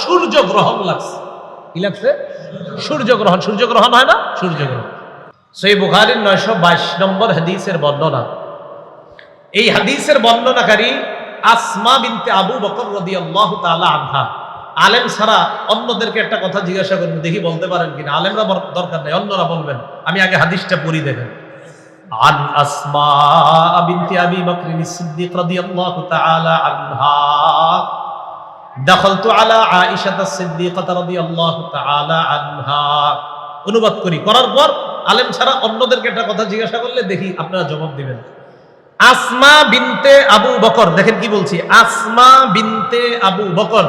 সূর্য গ্রহণ লাগছে কি লাগছে সূর্য গ্রহণ সূর্য গ্রহণ হয় না সূর্য গ্রহণ সেই বুখারির নয়শো বাইশ নম্বর হাদিসের বর্ণনা এই হাদিসের বর্ণনাকারী আসমা বিনতে আবু বকর রদি আল্লাহ তালা আনহা আলেম ছাড়া অন্যদেরকে একটা কথা জিজ্ঞাসা করবো দেখি বলতে পারেন কিনা আলেমরা বর- দরকার নেই অন্যরা বলবেন আমি আগে হাদিসটা পড়ি দেখেন عن أسماء بنت أبي بكر الصديق رضي الله تعالى عنها দখলতু আলা আয়েশাতা সিদ্দিকাতা রাদিয়াল্লাহু তাআলা আনহা। অনুবাদ করি। করার পর আলেম ছাড়া অন্যদেরকে একটা কথা জিজ্ঞাসা করলে দেখি আপনারা জবাব দিবেন। আসমা বিনতে আবু বকর দেখেন কি বলছি আসমা বিনতে আবু বকর।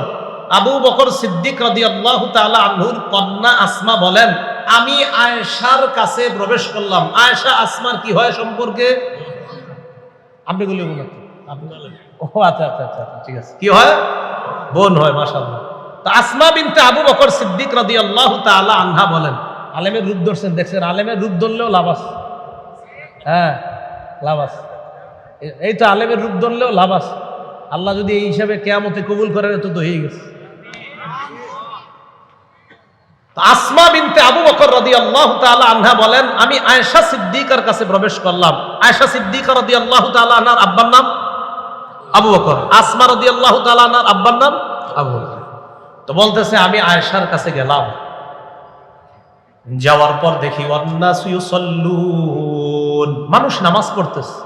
আবু বকর সিদ্দিক রাদিয়াল্লাহু তাআলা আনহুর কন্যা আসমা বলেন আমি আয়েশার কাছে প্রবেশ করলাম। আয়েশা আসমার কি হয় সম্পর্কে? আপনি বলি বলুন আপনি বলেন ও আচ্ছা, আচ্ছা আচ্ছা আচ্ছা ঠিক আছে। কি হয়? বোন হয়, মাশাআল্লাহ। তো আসমা বিনতে আবু বকর সিদ্দিক রাদিয়াল্লাহু তাআলা আনহা বলেন, আলেমের রূপ ধরছেন, দেখছেন, আলেমের রূপ ধরলেও লাভ আছে। হ্যাঁ লাভ আছে। এই তো আলেমের রূপ ধরলেও লাভ আছে। আল্লাহ যদি এই হিসাবে কেয়ামতে কবুল করেন তো হয়ে গেছে। আসমা বিনতে আবু বকর রাদিয়াল্লাহু তাআলা আনহা বলেন, আমি আয়েশা সিদ্দিকার কাছে প্রবেশ করলাম। আয়েশা সিদ্দিকা রাদিয়াল্লাহু তাআলা আনহার আব্বার নাম আবু বকর। আসমা রাদিয়াল্লাহু তাআলা আনহার আব্বার নাম আবু বকর। তো বলতেছে, আমি আয়েশার কাছে গেলাম। যাওয়ার পর দেখি মানুষ নামাজ পড়তেছে।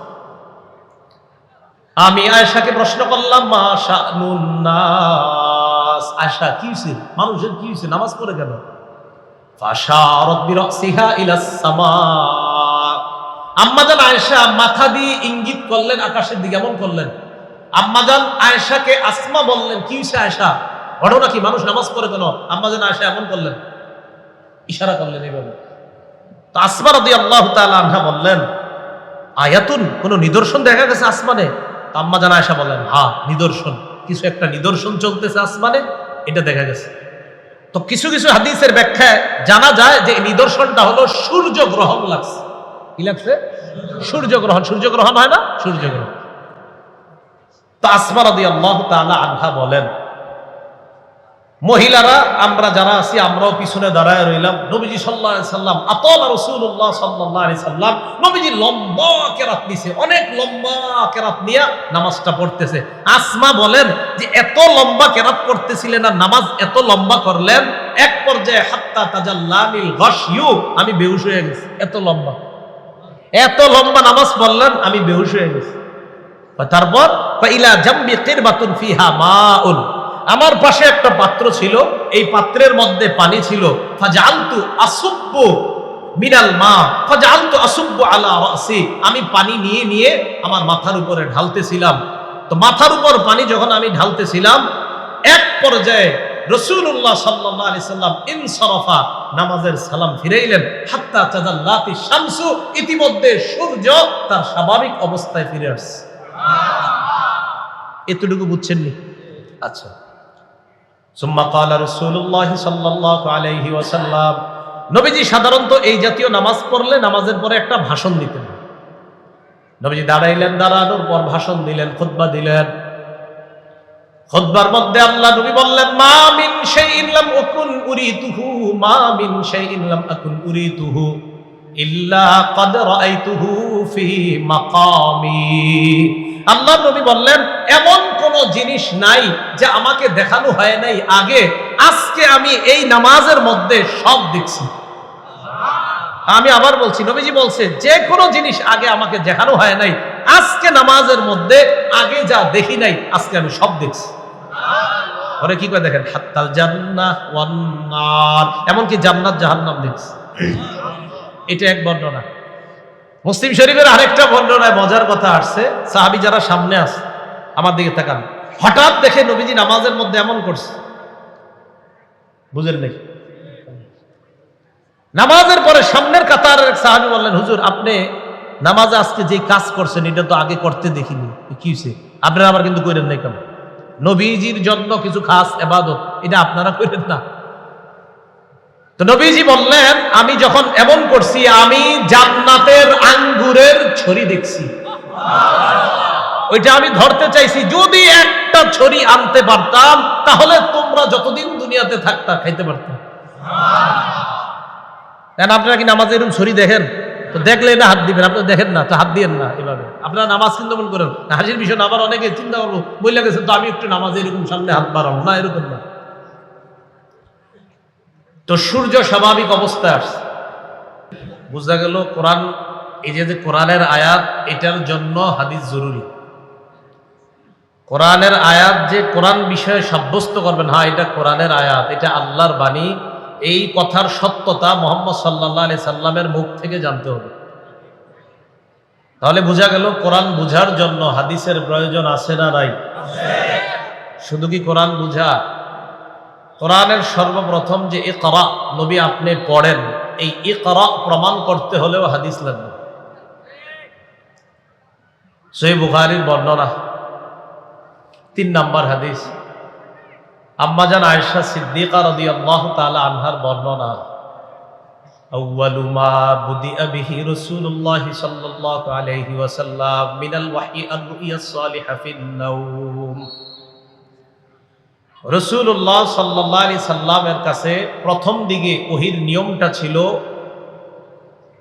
আমি আয়েশাকে প্রশ্ন করলাম, মা আয়েশা, কি হইছে? মানুষের কি হইছে? নামাজ পড়ে কেন? আম্মাজান আয়েশা মাথা দিয়ে ইঙ্গিত করলেন, আকাশের দিকে, এমন করলেন। আম্মাজান আয়েশাকে আসমা বললেন, কি আয়েশা? ঘটনা কি? মানুষ নামাজ পড়ে কেন? আম্মাজান আয়েশা এমন করলেন, ইশারা করলেন এইভাবে। তো আসমা রাদিয়াল্লাহু তাআলা আনহা বললেন, আয়াতুন, কোন নিদর্শন দেখা গেছে আসমানে? তো আম্মা জানা আয়সা বলেন হ্যাঁ নিদর্শন। কিছু একটা নিদর্শন চলতেছে আসমানে, এটা দেখা গেছে। তো কিছু কিছু হাদিসের ব্যাখ্যায় জানা যায় যে নিদর্শনটা হলো সূর্য গ্রহণ লাগছে। কি লাগছে? সূর্য গ্রহণ সূর্য গ্রহণ হয় না? সূর্য গ্রহণ আসমা বলেন, মহিলারা, আমরা যারা আছি, আমরাও পিছনে দাঁড়ায় রইলাম। নবীজি আতল রসুল্লাহ সাল্লাহ সাল্লাম। নবীজি লম্বা কেরাত নিছে, অনেক লম্বা কেরাত নামাজটা পড়তেছে। আসমা বলেন যে, এত লম্বা কেরাত পড়তেছিলেন আর নামাজ এত লম্বা করলেন, এক পর্যায়ে হাত্তা তাজাল্লামিল গশিউ আমি বেহুশ হয়ে গেছি। এত লম্বা। এত লম্বা নামাজ পড়লেন, আমি বেহুশ হয়ে গেছি। তারপর ইলা জাম্বি কিরবাতুন ফিহা মাউন। আমার পাশে একটা পাত্র ছিল, এই পাত্রের মধ্যে পানি ছিল। ফাজালতু আসুব্বু মিনাল মা, ফাজালতু আলা রাসি। আমি পানি নিয়ে নিয়ে আমার মাথার উপরে ঢালতেছিলাম। তো মাথার উপর পানি যখন আমি ঢালতেছিলাম, এক পর্যায়ে রসুল্লাহ সাল্লাহ আলি সাল্লাম ইনসরফা, নামাজের সালাম ফিরাইলেন। হাত্তা চাদাল্লাতি শামসু, ইতিমধ্যে সূর্য তার স্বাভাবিক অবস্থায় ফিরে আসছে। এতটুকু বুঝছেন নি আচ্ছা। সুম্মা সাল্লাল্লাহু আলাইহি ওয়াসাল্লাম, নবীজি সাধারণত এই জাতীয় নামাজ পড়লে নামাজের পরে একটা ভাষণ দিতেন। নবীজি দাঁড়াইলেন, দাঁড়ানোর পর ভাষণ দিলেন, খুতবা দিলেন। মধ্যে আল্লাহ নবী বললেন, মা মিন শাইইন লাম আকুন উরিতুহু, মা মিন শাইইন লাম আকুন উরিতুহু ইল্লা রাআইতুহু ফি মাকামি। আল্লাহ নবী বললেন, এমন কোন জিনিস নাই যে আমাকে দেখানো হয় নাই আগে। আজকে আমি এই নামাজের মধ্যে সব দেখছি। আমি আবার বলছি, নবীজি বলছে, যে কোনো জিনিস আগে আমাকে দেখানো হয় নাই। আজকে নামাজের মধ্যে আগে যা দেখি নাই, আজকে আমি সব দেখছি। পরে কি করে দেখেন? হাত্তাল জান্নাত ওয়ান নার। এমনকি জান্নাত জাহান্নাম দেখছি। এটা এক বর্ণনা। মুসলিম শরীফের আরেকটা বর্ণনায় মজার কথা আসছে, সাহাবি যারা সামনে আছে, আমার দিকে তাকান। হঠাৎ দেখে নবীজি নামাজের মধ্যে এমন করছে। বুঝেন নাকি নামাজের পরে সামনের কাতার সাহাবি বললেন, হুজুর, আপনি নামাজে আজকে যে কাজ করছেন, এটা তো আগে করতে দেখিনি। কি হয়েছে আপনারা আবার কিন্তু করেন নাই কেন? নবীজির জন্য কিছু খাস এবাদত, এটা আপনারা করেন না। তো নবীজি বললেন, আমি যখন এমন করছি, আমি জান্নাতের আঙ্গুরের ছড়ি দেখছি। ওইটা আমি ধরতে চাইছি। যদি একটা ছড়ি আনতে পারতাম, তাহলে তোমরা যতদিন দুনিয়াতে থাকতা, খাইতে পারতাম কেন আপনারা কি নামাজ এরকম ছড়ি দেখেন? তো দেখলে না হাত দিবেন, আপনি দেখেন না, তো হাত দিয়েন না এভাবে। আপনারা নামাজ মন করেন। হাজির বিষয় আবার অনেকে চিন্তা করব, বইলে গেছে, তো আমি একটু নামাজ এরকম সামনে হাত বাড়াবো। না, এরকম না। তো সূর্য স্বাভাবিক অবস্থায় আসছে। বোঝা গেল কোরআন, এই যে যে কোরআনের আয়াত, এটার জন্য হাদিস জরুরি। কোরআনের আয়াত যে কোরআন বিষয়ে সাব্যস্ত করবেন হ্যাঁ এটা কোরআনের আয়াত, এটা আল্লাহর বাণী, এই কথার সত্যতা মোহাম্মদ সাল্লাহ আলি সাল্লামের মুখ থেকে জানতে হবে। তাহলে বোঝা গেল কোরআন বুঝার জন্য হাদিসের প্রয়োজন আছে না নাই? শুধু কি কোরআন বুঝা? কোরআনের সর্বপ্রথম যে এ করা নবী আপনি পড়েন এই এ করা প্রমাণ করতে হলেও হাদিস লাগবে সই বুখারির বর্ণনা তিন নাম্বার হাদিস আম্মাজান আয়েশা সিদ্দিকা রাদিয়াল্লাহু তাআলা আনহার বর্ণনা أول ما بدأ به رسول الله صلى الله عليه وسلم من الوحي الرؤيا الصالحة في النوم রসুল্লাহ সাল্লাহ আলি সাল্লামের কাছে প্রথম দিকে ওহির নিয়মটা ছিল,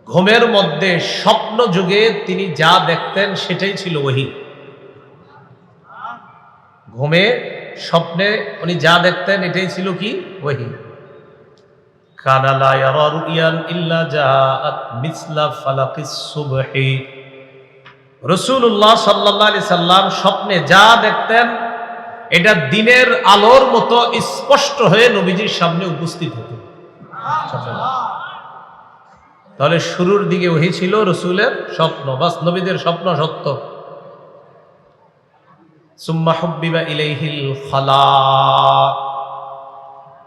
ঘুমের মধ্যে স্বপ্ন যুগে তিনি যা দেখতেন সেটাই ছিল ওহি। ঘুমে স্বপ্নে উনি যা দেখতেন এটাই ছিল কি? ওহি। রাসূলুল্লাহ সাল্লাল্লাহু আলাইহি সাল্লাম স্বপ্নে যা দেখতেন এটা দিনের আলোর মতো স্পষ্ট হয়ে নবীজির সামনে উপস্থিত হতো। তাহলে শুরুর দিকে ওহি ছিল রসুলের স্বপ্ন, বাস নবীদের স্বপ্ন সত্য।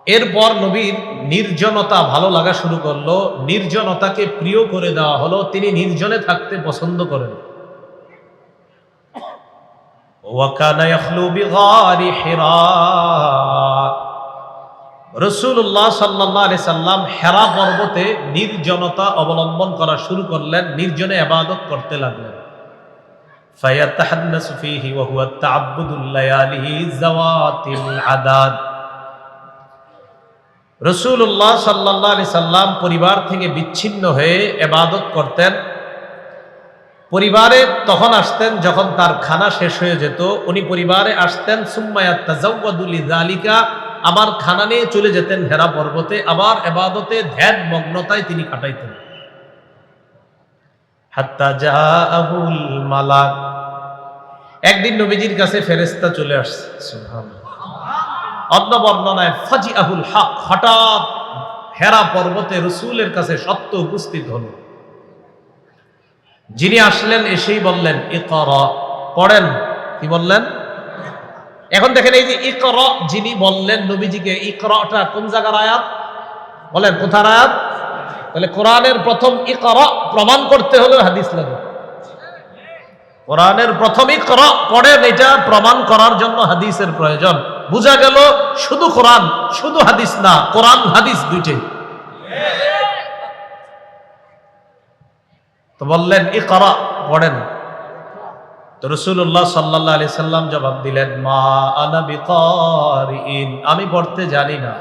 এরপর নবীর নির্জনতা ভালো লাগা শুরু করল, নির্জনতাকে প্রিয় করে দেওয়া হলো, তিনি নির্জনে থাকতে পছন্দ করেন। ওয়াকানা ইয়াখলু বিগারি হিরা রসুল্লাহ সাল্লাহ আলি সাল্লাম হেরা পর্বতে নির্জনতা অবলম্বন করা শুরু করলেন, নির্জনে আবাদত করতে লাগলেন। রসুল্লাহ সাল্লাহ আলি সাল্লাম পরিবার থেকে বিচ্ছিন্ন হয়ে এবাদত করতেন। পরিবারে তখন আসতেন, যখন তার খানা শেষ হয়ে যেত, উনি পরিবারে আসতেন সুম্মায়াত্তাজালিকা আবার খানা নিয়ে চলে যেতেন হেরা পর্বতে, আবার এবাদতে ধ্যান মগ্নতায় তিনি কাটাইতেন। একদিন নবীজির কাছে ফেরেস্তা চলে আসছে অন্য বর্ণনায় ফাজি আহুল হক হঠাৎ হেরা পর্বতে রসুলের কাছে সত্য উপস্থিত হলো। যিনি আসলেন এসেই বললেন, ইকর পড়েন। কি বললেন? এখন দেখেন এই যে ইকর, যিনি বললেন নবীজিকে, ইকরটা কোন জায়গার আয়াত? বলেন, কোথার আয়াত? তাহলে কোরআনের প্রথম ইকর প্রমাণ করতে হলে হাদিস লাগে। কোরআনের প্রথম ইকর পড়েন, এটা প্রমাণ করার জন্য হাদিসের প্রয়োজন। বোঝা গেল, শুধু কোরআন, শুধু হাদিস না, কোরআন হাদিস দুইটাই। তো বললেন ই করা পড়েন। তো রসুল্লাহ সাল্লাহ আলি সাল্লাম জবাব দিলেন, মা আনা বিকারিন আমি পড়তে জানি না।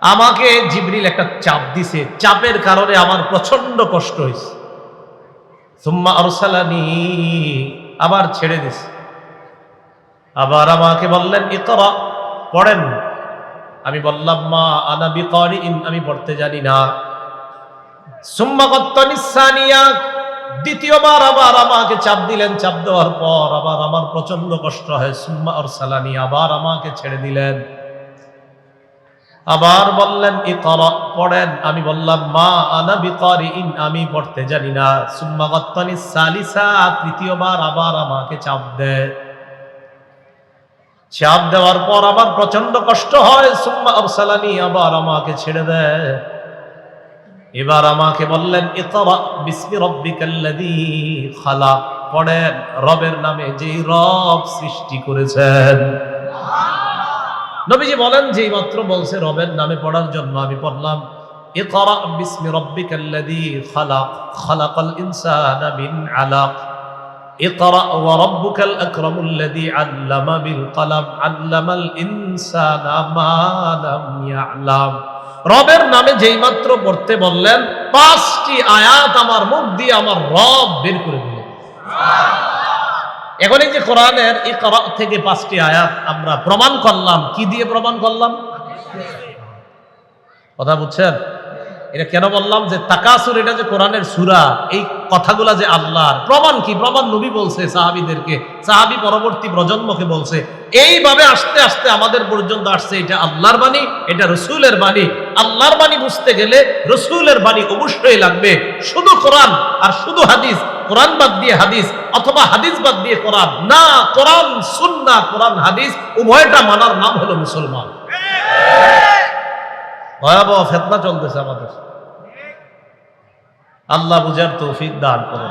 আমাকে জিবরিল একটা চাপ দিছে, চাপের কারণে আমার প্রচণ্ড কষ্ট হয়েছে আবার ছেড়ে দিছে। আবার আমাকে বললেন, ইকরা পড়েন। আমি বললাম, মা, আনা বিকারিন, আমি পড়তে জানি না। দ্বিতীয়বার আবার আমাকে চাপ দিলেন। চাপ দেওয়ার পর আবার আমার প্রচণ্ড কষ্ট হয়। সুম্মা আর সালানি আবার আমাকে ছেড়ে দিলেন। আবার বললেন, ইকরা, পড়েন। আমি বললাম, মা, আনা বিকারিন, আমি পড়তে জানি না। সুম্মা গত্তানি সালিসা তৃতীয়বার আবার আমাকে চাপ দেয়। চাপ দেওয়ার পর আবার প্রচণ্ড কষ্ট হয়। সুম্মা আরসালানি, আবার আমাকে ছেড়ে দেয় এবার আমাকে বললেন খালাক। পড়েন, রবের নামে যেই রব সৃষ্টি করেছেন। নবীজি বলেন, যেই মাত্র বলছে রবের নামে পড়ার জন্য আমি পড়লাম ইকরা বিসমি রব্বিকাল্লাযী খালাক। খালাকাল ইনসানা মিন আলাক। اقرأ وربك الأكرم الذي علم بالقلم علم الإنسان ما لم يعلم রবের নামে যেই মাত্র পড়তে বললেন পাঁচটি আয়াত আমার মুখ দিয়ে আমার রব বের করে দিলেন এখন এই যে কোরআনের এই থেকে পাঁচটি আয়াত আমরা প্রমাণ করলাম কি দিয়ে প্রমাণ করলাম কথা বুঝছেন এটা কেন বললাম যে তাকাসুর এটা যে কোরআনের সুরা এই কথাগুলা যে আল্লাহর। প্রমাণ কি? প্রমাণ নবী বলছে, সাহাবিদেরকে। সাহাবি পরবর্তী প্রজন্মকে বলছে, এইভাবে আস্তে আস্তে আমাদের পর্যন্ত আসছে, এটা আল্লাহর বাণী, এটা রসুলের বাণী। আল্লাহর বাণী বুঝতে গেলে রসুলের বাণী অবশ্যই লাগবে। শুধু কোরআন আর শুধু হাদিস, কোরআন বাদ দিয়ে হাদিস অথবা হাদিস বাদ দিয়ে কোরআন। না, কোরআন সুন্না, কোরআন হাদিস, উভয়টা মানার নাম হলো মুসলমান। ভয়াবহ ফেতনা চলতেছে আমাদের। আল্লাহ বুঝার তৌফিক দান করে।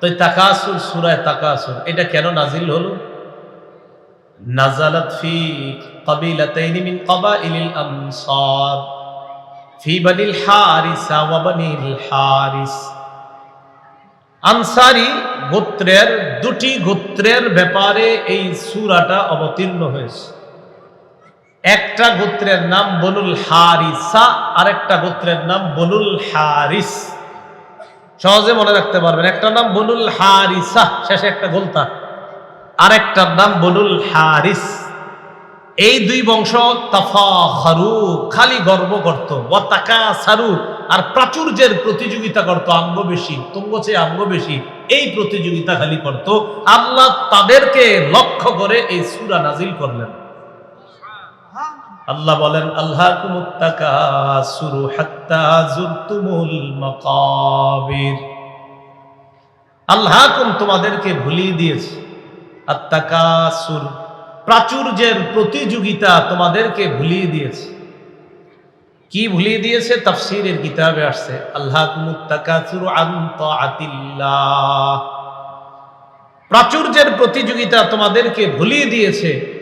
তো তাকাসুর, সুরায় তাকাসুর, এটা কেন নাজিল হলো? নাজালাত ফি কাবিলাতাইনি মিন কাবাইলিল আনসার ফি বানিল হারিসা ওয়া বানিল হারিস। আনসারি গোত্রের, দুটি গোত্রের ব্যাপারে এই সূরাটা অবতীর্ণ হয়েছে। একটা গোত্রের নাম বনুল হারিসা আর একটা গোত্রের নাম বনুল হারিস। সহজে মনে রাখতে পারবেন, একটা নাম বনুল হারিসা, শেষে একটা গোলতা। আর একটার নাম বনুল হারিস। এই দুই বংশ তাফাখারু, খালি গর্ব করত। ওয়াতাকা সারু আর প্রাচুর্যের প্রতিযোগিতা করত, আঙ্গ বেশি তুঙ্গ চেয়ে আঙ্গ বেশি। এই প্রতিযোগিতা খালি করত। আল্লাহ তাদেরকে লক্ষ্য করে এই সুরা নাজিল করলেন। আল্লাহ বলেন আল্লাহ কুমুত্তাকাসুরু হাত্তা জুরতুমুল আল্লাহ তোমাদেরকে ভুলিয়ে দিয়েছে। আত্তাকাসুর, প্রাচুর্যের প্রতিযোগিতা তোমাদেরকে ভুলিয়ে দিয়েছে। কি ভুলিয়ে দিয়েছে? তাফসীরের কিতাবে আসছে আল্লাহ কুমুত্তাকাসুরু আন তাআতিল্লাহ। প্রাচুর্যের প্রতিযোগিতা তোমাদেরকে ভুলিয়ে দিয়েছে।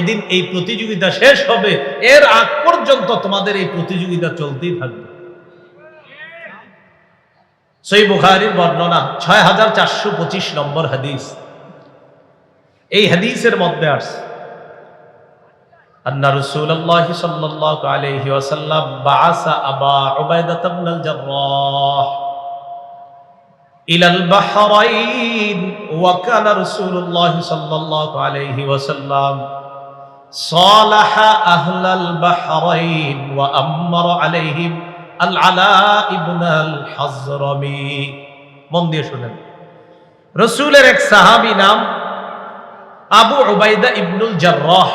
এদিন এই প্রতিযোগিতা শেষ হবে, এর আগ পর্যন্ত তোমাদের এই প্রতিযোগিতা চলতেই থাকবে। সেই বুখারির বর্ণনা ছয় হাজার চারশো পঁচিশ নম্বর হাদিস। এই হাদিসের মধ্যে আসছে, আন্না রসুল্লাহ সাল্লাল্লাহু আলাইহি ওয়াসাল্লাম বাআসা আবা উবাইদাহ ইবনুল জাররাহ ইলাল বাহরাইন, ওয়া কানা রসুল্লাহ সাল্লাল্লাহু আলাইহি ওয়াসাল্লাম صالح أهل البحرين وأمر عليهم العلاء ابن الحزرمي মন দিয়ে শুনেন রসুলের এক সাহাবি নাম আবু উবাইদা ইবনুল জার্রাহ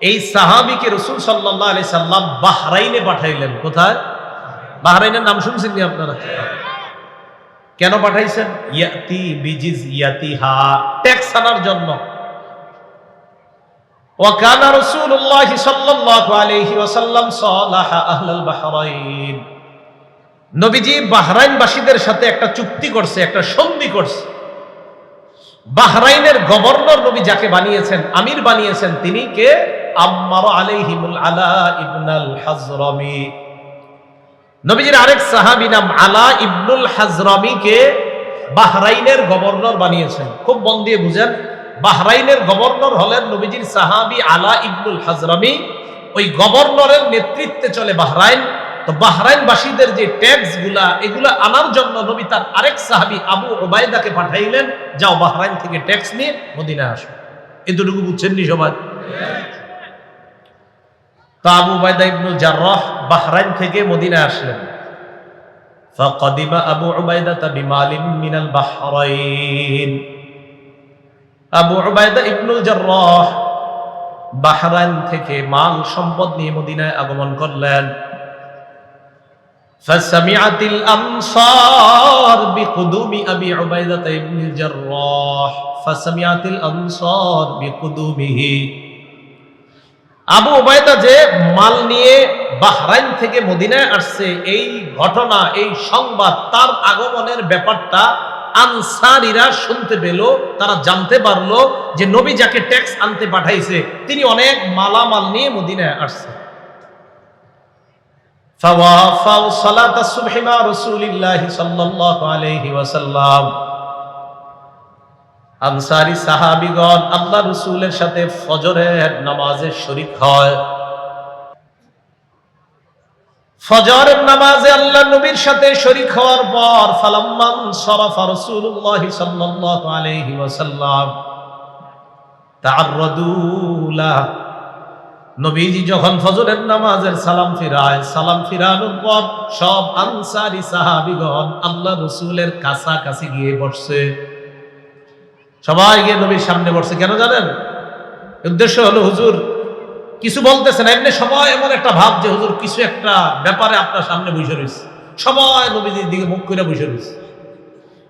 এই সাহাবিকে রসুল সাল্লাহ আলি সাল্লাম বাহরাইনে পাঠাইলেন কোথায় বাহরাইনের নাম শুনছেন নি আপনারা কেন পাঠাইছেন ইয়াতি বিজিজ ইয়াতি হা ট্যাক্স আনার জন্য وكان رسول الله صلى الله عليه وسلم صالح اهل البحرين নবীজি বাহরাইনবাসীদের সাথে একটা চুক্তি করছে একটা সন্ধি করছে বাহরাইনের গভর্নর নবী যাকে বানিয়েছেন আমির বানিয়েছেন তিনি কে আম্মার আলাইহিমুল আলা ইবনাল হাজরামি নবীজির আরেক সাহাবী নাম আলা ইবনুল হাজরামিকে বাহরাইনের গভর্নর বানিয়েছেন খুব মন দিয়ে বুঝেন বাহরাইনের গভর্নর হলেন নবীজির সাহাবি আলা ইবনুল হাজরামি ওই গভর্নরের নেতৃত্বে চলে বাহরাইন তো বাহরাইনবাসীদের যে ট্যাক্স গুলা এগুলা আনার জন্য নবী তার আরেক সাহাবি আবু ওবায়দাকে পাঠাইলেন যাও বাহরাইন থেকে ট্যাক্স নিয়ে মদিনায় আসো এতটুকু বুঝছেন নি সবাই তো আবু ওবায়দা ইবনুল জাররাহ বাহরাইন থেকে মদিনায় আসলেন فقدم أبو عبيدة بمال من البحرين আবু উবায়দা ইবনুল জাররাহ বাহরাইন থেকে মাল সম্পদ নিয়ে মদিনায় আগমন করলেন فسمعت الأنصار بقدوم أبي عبيدة بن الجراح فسمعت الأنصار بقدومه আবু ওবায়দা যে মাল নিয়ে বাহরাইন থেকে মদিনায় আসছে এই ঘটনা এই সংবাদ তার আগমনের ব্যাপারটা আনসারিরা শুনতে পেল, তারা জানতে পারল যে নবী যাকে ট্যাক্স আনতে পাঠাইছে, তিনি অনেক মালামাল নিয়ে মদিনায় আসছে। আনসারি সাহাবিগণ আল্লাহ রসুলের সাথে ফজরের নামাজের শরিক হয়। ফজরের নামাজে আল্লাহ নবীর সাথে শরিক হওয়ার পর ফালাম্মান সরাফা রাসূলুল্লাহ সাল্লাল্লাহু আলাইহি ওয়াসাল্লাম তাআররাদুলা নবীজি যখন ফজরের নামাজের সালাম ফিরায়, সালাম ফিরানোর পর সব আনসারি সাহাবিগণ আল্লাহ রসুলের কাছাকাছি গিয়ে বসছে। সবাই গিয়ে নবীর সামনে বসছে। কেন জানেন? উদ্দেশ্য হলো, হুজুর কিছু বলতেছেন এমনি সবাই এমন একটা ভাব যে হুজুর কিছু একটা ব্যাপারে আপনার সামনে বসে রয়েছে। সবাই নবীজির দিকে মুখ করে বসে রয়েছে।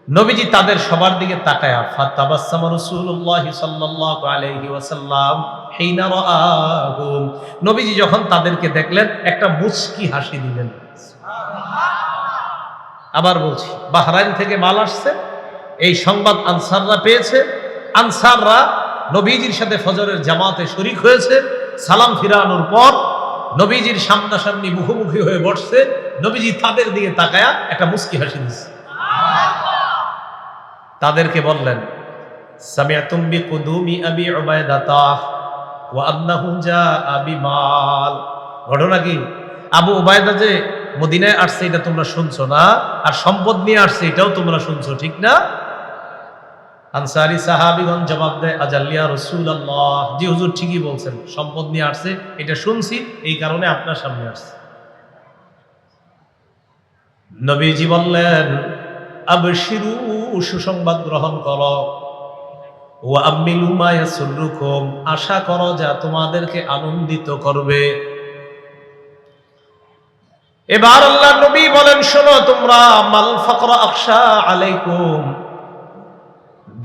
নবীজি তাদের সবার দিকে তাকায়া ফাতাবাসসামা রাসূলুল্লাহি সাল্লাল্লাহু আলাইহি ওয়াসাল্লাম হিনা রাআহুম। নবীজি যখন তাদেরকে দেখলেন একটা মুচকি হাসি দিলেন। আবার বলছি বাহরাইন থেকে মাল আসছে এই সংবাদ আনসাররা পেয়েছে। আনসাররা নবীজির সাথে ফজরের জামাতে শরিক হয়েছে। সালাম ফিরানোর পর নবীজির সামনাসামনি মুখোমুখি হয়ে বসছে। নবীজি তাদের দিকে তাকায়া একটা মুস্কি হাসি দিচ্ছে। তাদেরকে বললেন, সামিআতুম বিকুদুমি আবি উবাইদাতা ওয়া আন্নাহু জাআ বিমাল। ঘটনা কি? আবু উবাইদা যে মদিনায় আসছে, এটা তোমরা শুনছো না, আর সম্পদ নিয়ে আসছে, এটাও তোমরা শুনছো, ঠিক না? আনসারি সাহাবিগণ জবাব দেয় আজাল্লিয়া রসুল আল্লাহ জি, হুজুর, ঠিকই বলছেন, সম্পদ নিয়ে আসছে, এটা শুনছি, এই কারণে আপনার সামনে আসছে। নবীজি বললেন, আবশিরু, সুসংবাদ গ্রহণ করো। ও আম্মিলু আশা করো যা তোমাদেরকে আনন্দিত করবে। এবার আল্লাহ নবী বলেন, শোনো তোমরা, মাল ফকর আকশা আলাইকুম।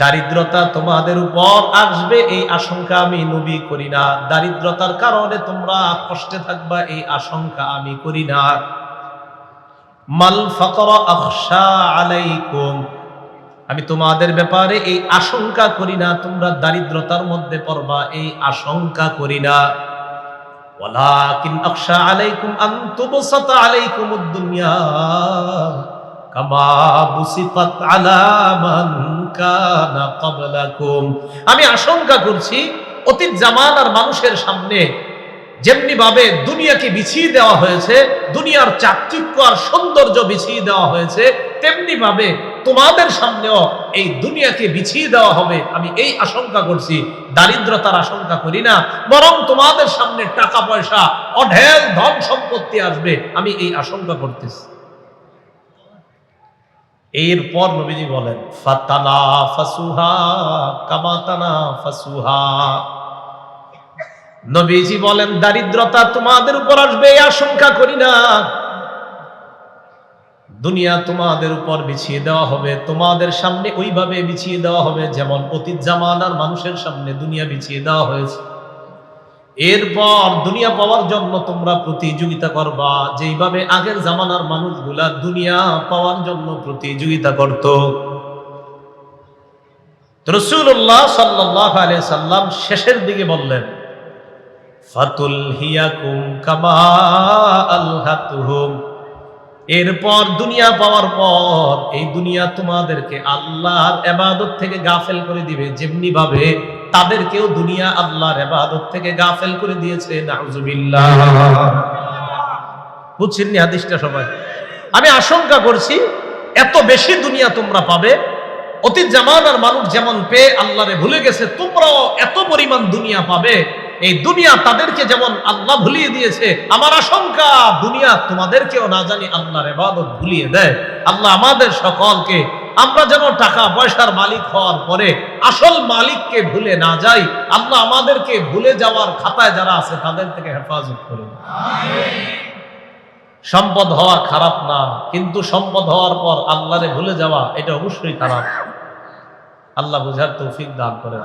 দারিদ্রতা তোমাদের উপর আসবে, এই আশঙ্কা আমি নবী করি না। দারিদ্রতার কারণে তোমরা কষ্টে থাকবা, এই আশঙ্কা আমি করি না। মাল ফকর আকশা আলাইকুম। আমি তোমাদের ব্যাপারে এই আশঙ্কা করি না, তোমরা দারিদ্রতার মধ্যে পড়বা, এই আশঙ্কা করি না। ওয়ালাকিন আকশা আলাইকুম আন তুবসাতা আলাইকুমুদ দুনিয়া। আমি আশঙ্কা করছি, অতীত জামানার মানুষের সামনে যেমনি ভাবে দুনিয়াকে বিছিয়ে দেওয়া হয়েছে, দুনিয়ার চাকচিক্য আর সৌন্দর্য বিছিয়ে দেওয়া হয়েছে তেমনি ভাবে তোমাদের সামনেও এই দুনিয়াকে বিছিয়ে দেওয়া হবে। আমি এই আশঙ্কা করছি, দারিদ্রতার আশঙ্কা করি না, বরং তোমাদের সামনে টাকা পয়সা, অঢেল ধন সম্পত্তি আসবে। আমি এই আশঙ্কা করতেছি। এরপর নবীজি বলেন ফাতানা ফাসুহা কামাতানা ফাসুহা নবীজি বলেন, দারিদ্রতা তোমাদের উপর আসবে আশঙ্কা করি না। দুনিয়া তোমাদের উপর বিছিয়ে দেওয়া হবে, তোমাদের সামনে ওইভাবে বিছিয়ে দেওয়া হবে যেমন অতীত জামানার মানুষের সামনে দুনিয়া বিছিয়ে দেওয়া হয়েছে। এরপর দুনিয়া পাওয়ার জন্য তোমরা প্রতিযোগিতা করবা। যেইভাবে আগের জামানার মানুষগুলা দুনিয়া পাওয়ার জন্য প্রতিযোগিতা করত। রসুল্লাহ সাল্লাহ আলিয়া সাল্লাম শেষের দিকে বললেন, ফাতুল হিয়াকুম কামা আল্লাহুম এরপর দুনিয়া পাওয়ার পর এই দুনিয়া তোমাদেরকে আল্লাহর এবাদত থেকে গাফেল করে দিবে যেমনি ভাবে তাদেরকেও দুনিয়া আল্লাহর এবাদত থেকে গাফেল করে দিয়েছে, নাউজুবিল্লাহ। বুঝছেন নি হাদিসটা সবাই? আমি আশঙ্কা করছি, এত বেশি দুনিয়া তোমরা পাবে, অতীত জামানার মানুষ যেমন পেয়ে আল্লাহরে ভুলে গেছে, তোমরাও এত পরিমাণ দুনিয়া পাবে। এই দুনিয়া তাদেরকে যেমন আল্লাহ ভুলিয়ে দিয়েছে, আমার আশঙ্কা, দুনিয়া তোমাদেরকেও না জানি আল্লাহর এবাদত ভুলিয়ে দেয়। আল্লাহ আমাদের সকলকে আমরা যেন টাকা পয়সার মালিক হওয়ার পরে আসল মালিককে ভুলে না যাই, আল্লাহ আমাদেরকে ভুলে যাওয়ার খাতায় যারা আছে তাদের থেকে হেফাজত করুন। সম্পদ হওয়া খারাপ না, কিন্তু সম্পদ হওয়ার পর আল্লাহরে ভুলে যাওয়া, এটা অবশ্যই খারাপ। আল্লাহ বুঝার তৌফিক দান করেন।